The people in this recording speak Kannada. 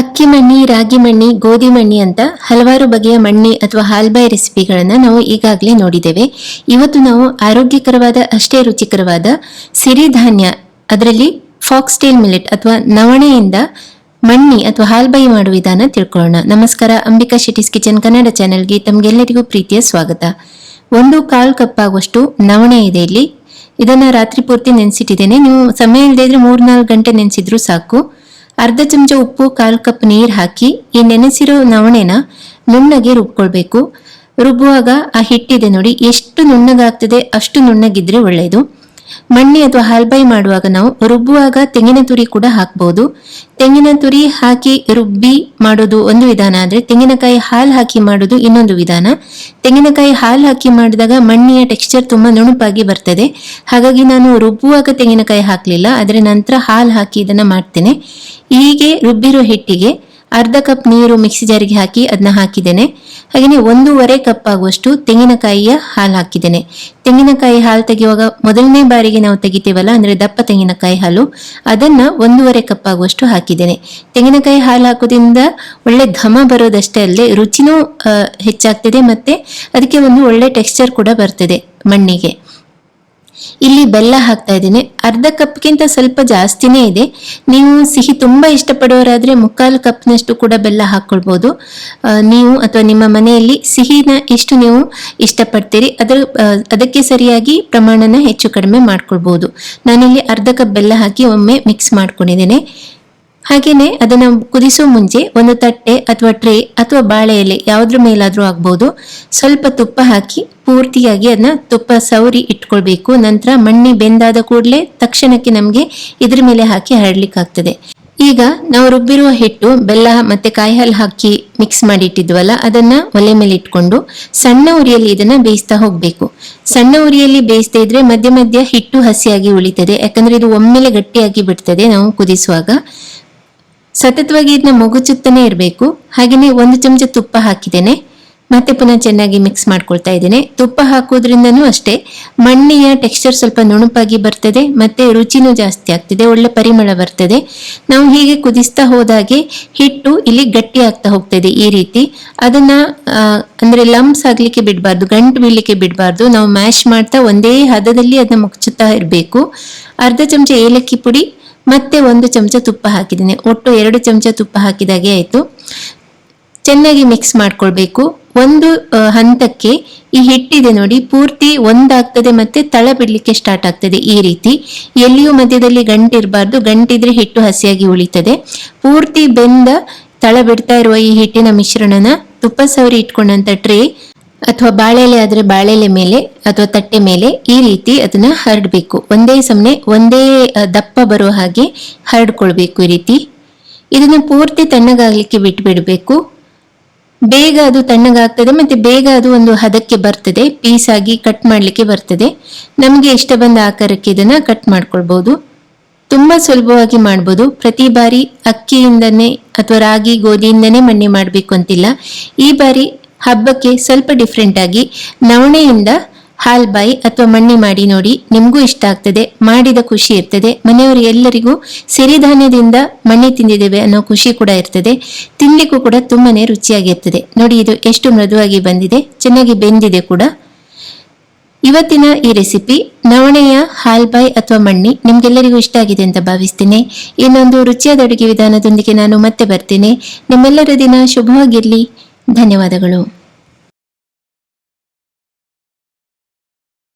ಅಕ್ಕಿ ಮಣ್ಣಿ, ರಾಗಿ ಮಣ್ಣಿ, ಗೋಧಿ ಮಣ್ಣಿ ಅಂತ ಹಲವಾರು ಬಗೆಯ ಮಣ್ಣಿ ಅಥವಾ ಹಾಲ್ಬಾಯಿ ರೆಸಿಪಿಗಳನ್ನು ನಾವು ಈಗಾಗಲೇ ನೋಡಿದ್ದೇವೆ. ಇವತ್ತು ನಾವು ಆರೋಗ್ಯಕರವಾದ, ಅಷ್ಟೇ ರುಚಿಕರವಾದ ಸಿರಿಧಾನ್ಯ ಅದರಲ್ಲಿ ಫಾಕ್ಸ್ಟೇಲ್ ಮಿಲೆಟ್ ಅಥವಾ ನವಣೆಯಿಂದ ಮಣ್ಣಿ ಅಥವಾ ಹಾಲ್ಬಾಯಿ ಮಾಡುವ ವಿಧಾನ ತಿಳ್ಕೊಳ್ಳೋಣ. ನಮಸ್ಕಾರ, ಅಂಬಿಕಾ ಶೆಟ್ಟಿಸ್ ಕಿಚನ್ ಕನ್ನಡ ಚಾನೆಲ್ಗೆ ತಮಗೆಲ್ಲರಿಗೂ ಪ್ರೀತಿಯ ಸ್ವಾಗತ. ಒಂದು ಕಾಲು ಕಪ್ ಆಗುವಷ್ಟು ನವಣೆ ಇದೆ ಇಲ್ಲಿ. ಇದನ್ನು ರಾತ್ರಿ ಪೂರ್ತಿ ನೆನೆಸಿಟ್ಟಿದ್ದೇನೆ. ನೀವು ಸಮಯ ಇಲ್ಲದೇ ಇದ್ರೆ ಮೂರ್ನಾಲ್ಕು ಗಂಟೆ ನೆನೆಸಿದ್ರು ಸಾಕು. ಅರ್ಧ ಚಮಚ ಉಪ್ಪು, ಕಾಲು ಕಪ್ ನೀರು ಹಾಕಿ, ಈ ನೆನೆಸಿರೋ ನವಣೆನ ನುಣ್ಣಗೆ ರುಬ್ಕೊಳ್ಬೇಕು. ರುಬ್ಬುವಾಗ ಆ ಹಿಟ್ಟಿದೆ ನೋಡಿ, ಎಷ್ಟು ನುಣ್ಣಗಾಗ್ತದೆ, ಅಷ್ಟು ನುಣ್ಣಗಿದ್ರೆ ಒಳ್ಳೆಯದು ಮಣ್ಣಿ ಅಥವಾ ಹಾಲ್ಬೈ ಮಾಡುವಾಗ ನಾವು ರುಬ್ಬುವಾಗ ತೆಂಗಿನ ತುರಿ ಕೂಡ ಹಾಕ್ಬೋದು. ತೆಂಗಿನ ತುರಿ ಹಾಕಿ ರುಬ್ಬಿ ಮಾಡೋದು ಒಂದು ವಿಧಾನ, ಆದ್ರೆ ತೆಂಗಿನಕಾಯಿ ಹಾಲು ಹಾಕಿ ಮಾಡೋದು ಇನ್ನೊಂದು ವಿಧಾನ. ತೆಂಗಿನಕಾಯಿ ಹಾಲು ಹಾಕಿ ಮಾಡಿದಾಗ ಮಣ್ಣಿಯ ಟೆಕ್ಸ್ಚರ್ ತುಂಬಾ ನುಣುಪಾಗಿ ಬರ್ತದೆ. ಹಾಗಾಗಿ ನಾನು ರುಬ್ಬುವಾಗ ತೆಂಗಿನಕಾಯಿ ಹಾಕ್ಲಿಲ್ಲ ಅದರ ನಂತರ ಹಾಲು ಹಾಕಿ ಇದನ್ನ ಮಾಡ್ತೇನೆ. ಹೀಗೆ ರುಬ್ಬಿರೋ ಹಿಟ್ಟಿಗೆ ಅರ್ಧ ಕಪ್ ನೀರು ಮಿಕ್ಸಿ ಜಾರಿಗೆ ಹಾಕಿ ಅದನ್ನ ಹಾಕಿದ್ದೇನೆ. ಹಾಗೆಯೇ ಒಂದೂವರೆ ಕಪ್ ಆಗುವಷ್ಟು ತೆಂಗಿನಕಾಯಿಯ ಹಾಲು ಹಾಕಿದ್ದೇನೆ. ತೆಂಗಿನಕಾಯಿ ಹಾಲು ತೆಗೆಯುವಾಗ ಮೊದಲನೇ ಬಾರಿಗೆ ನಾವು ತೆಗಿತೀವಲ್ಲ, ಅಂದ್ರೆ ದಪ್ಪ ತೆಂಗಿನಕಾಯಿ ಹಾಲು, ಅದನ್ನ ಒಂದೂವರೆ ಕಪ್ ಆಗುವಷ್ಟು ಹಾಕಿದ್ದೇನೆ. ತೆಂಗಿನಕಾಯಿ ಹಾಲು ಹಾಕೋದ್ರಿಂದ ಒಳ್ಳೆ ಘಮ ಬರೋದಷ್ಟೇ ಅಲ್ಲದೆ ರುಚಿನೂ ಹೆಚ್ಚಾಗ್ತದೆ ಮತ್ತೆ ಅದಕ್ಕೆ ಒಂದು ಒಳ್ಳೆ ಟೆಕ್ಸ್ಚರ್ ಕೂಡ ಬರ್ತದೆ ಮಣ್ಣಿಗೆ. ಇಲ್ಲಿ ಬೆಲ್ಲ ಹಾಕ್ತಾ ಇದ್ದೀನಿ. ಅರ್ಧ ಕಪ್ಗಿಂತ ಸ್ವಲ್ಪ ಜಾಸ್ತಿನೇ ಇದೆ. ನೀವು ಸಿಹಿ ತುಂಬಾ ಇಷ್ಟಪಡೋರಾದರೆ ಮುಕ್ಕಾಲು ಕಪ್ನಷ್ಟು ಕೂಡ ಬೆಲ್ಲ ಹಾಕೊಳ್ಬಹುದು ನೀವು ಅಥವಾ ನಿಮ್ಮ ಮನೆಯಲ್ಲಿ ಸಿಹಿನ ಎಷ್ಟು ನೀವು ಇಷ್ಟಪಡ್ತೀರಿ. ಅದರ ಅದಕ್ಕೆ ಸರಿಯಾಗಿ ಪ್ರಮಾಣನ ಹೆಚ್ಚು ಕಡಿಮೆ ಮಾಡ್ಕೊಳ್ಬೋದು. ನಾನಿಲ್ಲಿ ಅರ್ಧ ಕಪ್ ಬೆಲ್ಲ ಹಾಕಿ ಒಮ್ಮೆ ಮಿಕ್ಸ್ ಮಾಡ್ಕೊಂಡಿದ್ದೇನೆ. ಹಾಗೇನೆ ಅದನ್ನ ಕುದಿಸೋ ಮುಂಚೆ ಒಂದು ತಟ್ಟೆ ಅಥವಾ ಟ್ರೇ ಅಥವಾ ಬಾಳೆ ಎಲೆ ಯಾವ್ದ್ರ ಮೇಲಾದ್ರೂ ಆಗ್ಬಹುದು ಸ್ವಲ್ಪ ತುಪ್ಪ ಹಾಕಿ ಪೂರ್ತಿಯಾಗಿ ಅದನ್ನ ತುಪ್ಪ ಸೌರಿ ಇಟ್ಕೊಳ್ಬೇಕು. ನಂತರ ಮಣ್ಣಿ ಬೆಂದಾದ ಕೂಡಲೇ ತಕ್ಷಣಕ್ಕೆ ನಮಗೆ ಇದ್ರ ಮೇಲೆ ಹಾಕಿ ಹರಡ್ಲಿಕ್ಕಾಗ್ತದೆ. ಈಗ ನಾವು ರುಬ್ಬಿರುವ ಹಿಟ್ಟು, ಬೆಲ್ಲ ಮತ್ತೆ ಕಾಯಿ ಹಾಲು ಹಾಕಿ ಮಿಕ್ಸ್ ಮಾಡಿ ಇಟ್ಟಿದ್ವಲ್ಲ ಅದನ್ನ ಒಲೆ ಮೇಲೆ ಇಟ್ಕೊಂಡು ಸಣ್ಣ ಉರಿಯಲ್ಲಿ ಇದನ್ನ ಬೇಯಿಸ್ತಾ ಹೋಗ್ಬೇಕು. ಸಣ್ಣ ಉರಿಯಲ್ಲಿ ಬೇಯಿಸ್ತಾ ಇದ್ರೆ ಮಧ್ಯ ಮಧ್ಯ ಹಿಟ್ಟು ಹಸಿಯಾಗಿ ಉಳಿತದೆ. ಯಾಕಂದ್ರೆ ಇದು ಒಮ್ಮೆಲೆ ಗಟ್ಟಿಯಾಗಿ ಬಿಡ್ತದೆ ನಾವು ಕುದಿಸುವಾಗ. ಸತತವಾಗಿ ಇದನ್ನ ಮುಗುಚುತ್ತಾನೆ ಇರಬೇಕು. ಹಾಗೆಯೇ ಒಂದು ಚಮಚ ತುಪ್ಪ ಹಾಕಿದ್ದೇನೆ. ಮತ್ತೆ ಪುನಃ ಚೆನ್ನಾಗಿ ಮಿಕ್ಸ್ ಮಾಡ್ಕೊಳ್ತಾ ಇದ್ದೇನೆ. ತುಪ್ಪ ಹಾಕೋದ್ರಿಂದನೂ ಅಷ್ಟೇ ಮಣ್ಣಿಯ ಟೆಕ್ಸ್ಚರ್ ಸ್ವಲ್ಪ ನುಣುಪಾಗಿ ಬರ್ತದೆ, ಮತ್ತೆ ರುಚಿನೂ ಜಾಸ್ತಿ ಆಗ್ತದೆ, ಒಳ್ಳೆ ಪರಿಮಳ ಬರ್ತದೆ. ನಾವು ಹೀಗೆ ಕುದಿಸ್ತಾ ಹೋದಾಗೆ ಹಿಟ್ಟು ಇಲ್ಲಿ ಗಟ್ಟಿ ಆಗ್ತಾ ಹೋಗ್ತದೆ ಈ ರೀತಿ. ಅದನ್ನ ಅಂದ್ರೆ ಲಂಪ್ಸ್ ಆಗ್ಲಿಕ್ಕೆ ಬಿಡಬಾರ್ದು, ಗಂಟು ಬೀಳಲಿಕ್ಕೆ ಬಿಡಬಾರ್ದು. ನಾವು ಮ್ಯಾಶ್ ಮಾಡ್ತಾ ಒಂದೇ ಹದದಲ್ಲಿ ಅದನ್ನ ಮುಚ್ಚುತ್ತಾ ಇರಬೇಕು. ಅರ್ಧ ಚಮಚ ಏಲಕ್ಕಿ ಪುಡಿ ಮತ್ತೆ ಒಂದು ಚಮಚ ತುಪ್ಪ ಹಾಕಿದ್ದೀನಿ. ಒಟ್ಟು ಎರಡು ಚಮಚ ತುಪ್ಪ ಹಾಕಿದಾಗೆ ಆಯ್ತು. ಚೆನ್ನಾಗಿ ಮಿಕ್ಸ್ ಮಾಡ್ಕೊಳ್ಬೇಕು. ಒಂದು ಹಂತಕ್ಕೆ ಈ ಹಿಟ್ಟಿದೆ ನೋಡಿ, ಪೂರ್ತಿ ಒಂದಾಗ್ತದೆ ಮತ್ತೆ ತಳ ಬಿಡ್ಲಿಕ್ಕೆ ಸ್ಟಾರ್ಟ್ ಆಗ್ತದೆ ಈ ರೀತಿ. ಎಲ್ಲಿಯೂ ಮಧ್ಯದಲ್ಲಿ ಗಂಟಿರಬಾರ್ದು ಗಂಟಿದ್ರೆ ಹಿಟ್ಟು ಹಸಿಯಾಗಿ ಉಳಿತದೆ. ಪೂರ್ತಿ ಬೆಂದ ತಳ ಬಿಡ್ತಾ ಇರುವ ಈ ಹಿಟ್ಟಿನ ಮಿಶ್ರಣನ ತುಪ್ಪ ಸವರಿ ಇಟ್ಕೊಂಡಂತ ಟ್ರೇ ಅಥವಾ ಬಾಳೆಲೆ ಆದರೆ ಬಾಳೆಲೆ ಮೇಲೆ ಅಥವಾ ತಟ್ಟೆ ಮೇಲೆ ಈ ರೀತಿ ಅದನ್ನ ಹರಡ್ಬೇಕು. ಒಂದೇ ಸಮನೆ ಒಂದೇ ದಪ್ಪ ಬರೋ ಹಾಗೆ ಹರಡ್ಕೊಳ್ಬೇಕು ಈ ರೀತಿ. ಇದನ್ನ ಪೂರ್ತಿ ತಣ್ಣಗಾಗ್ಲಿಕ್ಕೆ ಬಿಟ್ಬಿಡ್ಬೇಕು. ಬೇಗ ಅದು ತಣ್ಣಗಾಗ್ತದೆ ಮತ್ತೆ ಬೇಗ ಅದು ಒಂದು ಹದಕ್ಕೆ ಬರ್ತದೆ, ಪೀಸ್ ಆಗಿ ಕಟ್ ಮಾಡ್ಲಿಕ್ಕೆ ಬರ್ತದೆ. ನಮಗೆ ಇಷ್ಟ ಬಂದ ಆಕಾರಕ್ಕೆ ಇದನ್ನ ಕಟ್ ಮಾಡ್ಕೊಳ್ಬಹುದು ತುಂಬಾ ಸುಲಭವಾಗಿ ಮಾಡ್ಬೋದು. ಪ್ರತಿ ಬಾರಿ ಅಕ್ಕಿಯಿಂದನೇ ಅಥವಾ ರಾಗಿ ಗೋಧಿಯಿಂದನೇ ಮಣ್ಣೆ ಮಾಡಬೇಕು ಅಂತಿಲ್ಲ. ಈ ಬಾರಿ ಹಬ್ಬಕ್ಕೆ ಸ್ವಲ್ಪ ಡಿಫ್ರೆಂಟ್ ಆಗಿ ನವಣೆಯಿಂದ ಹಾಲ್ ಬಾಯಿ ಅಥವಾ ಮಣ್ಣಿ ಮಾಡಿ ನೋಡಿ ನಿಮಗೂ ಇಷ್ಟ ಆಗ್ತದೆ, ಮಾಡಿದ ಖುಷಿ ಇರ್ತದೆ. ಮನೆಯವರು ಎಲ್ಲರಿಗೂ ಸಿರಿಧಾನ್ಯದಿಂದ ಮಣ್ಣಿ ತಿಂದಿದ್ದೇವೆ ಅನ್ನೋ ಖುಷಿ ಕೂಡ ಇರ್ತದೆ. ತಿನ್ನಲಿಕ್ಕೂ ಕೂಡ ತುಂಬಾನೇ ರುಚಿಯಾಗಿರ್ತದೆ ನೋಡಿ, ಇದು ಎಷ್ಟು ಮೃದುವಾಗಿ ಬಂದಿದೆ, ಚೆನ್ನಾಗಿ ಬೆಂದಿದೆ ಕೂಡ. ಇವತ್ತಿನ ಈ ರೆಸಿಪಿ ನವಣೆಯ ಹಾಲ್ಬಾಯ್ ಅಥವಾ ಮಣ್ಣಿ ನಿಮ್ಗೆಲ್ಲರಿಗೂ ಇಷ್ಟ ಆಗಿದೆ ಅಂತ ಭಾವಿಸ್ತೇನೆ. ಇನ್ನೊಂದು ರುಚಿಯಾದ ಅಡುಗೆ ವಿಧಾನದೊಂದಿಗೆ ನಾನು ಮತ್ತೆ ಬರ್ತೇನೆ. ನಿಮ್ಮೆಲ್ಲರ ದಿನ ಶುಭವಾಗಿರ್ಲಿ. ಧನ್ಯವಾದಗಳು.